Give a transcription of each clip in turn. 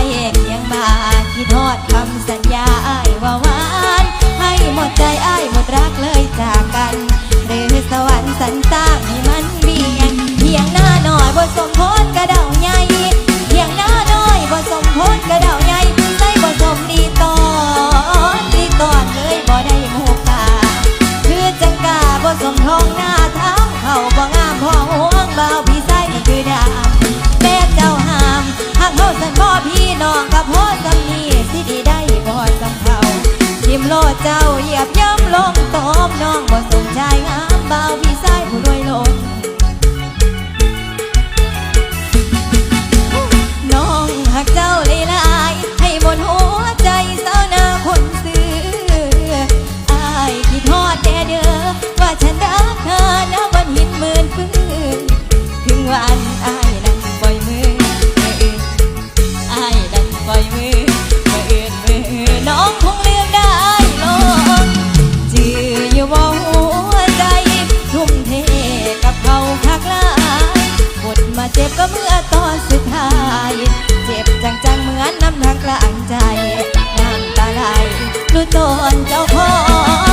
เพียงบาคิดทอดคำสัญญาอ้ายว่าหวาน ให้หมดใจอ้ายหมดรักเลยจากกัน หรือสวรรค์สรรสร้างให้มันเบียเพียงหน้าหน่อยบนสมโพธกระเดาใหญ่เพียงหน้าหน่อยบนสมโพธกระเดาใหญ่ใส่บนสมดีต่อนดีต่อนเลยบ่ได้โมกาคือจังกาบนสมทองหน้าทางเขาบ่งามพอห่วงเบา น้องกับพ่อสามีสิที่ได้บ่สำเขาทิมโลดเจ้าเหยียบย่ำลงตอมน้องบ่ส ก็เมื่อตอนสุดท้าย เจ็บจังๆเหมือนน้ำทางกลางใจ น้ำตาไหลรู้ตนเจ้าพ่อ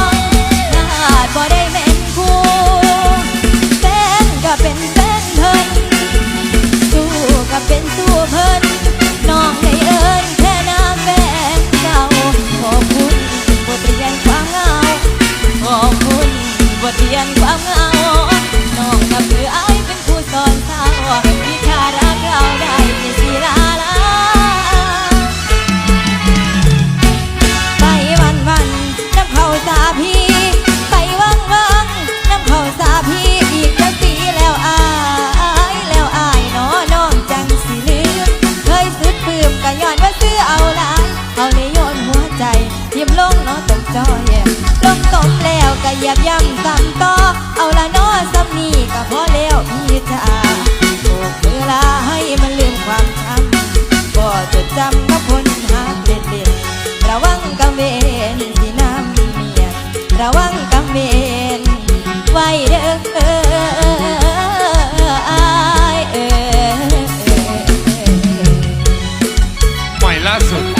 ยียบย่ำซ้ำต่อเอาละนอซ้ำนี่ก็พอแล้วพี่จ้าบอกเวลาให้มันลืมความจำบ่จดจำกับคนหาเด็ดเด็ดระวังกัำเวนสิน้ำเมียระวังกัำเวนไว้เด้อล่าสุด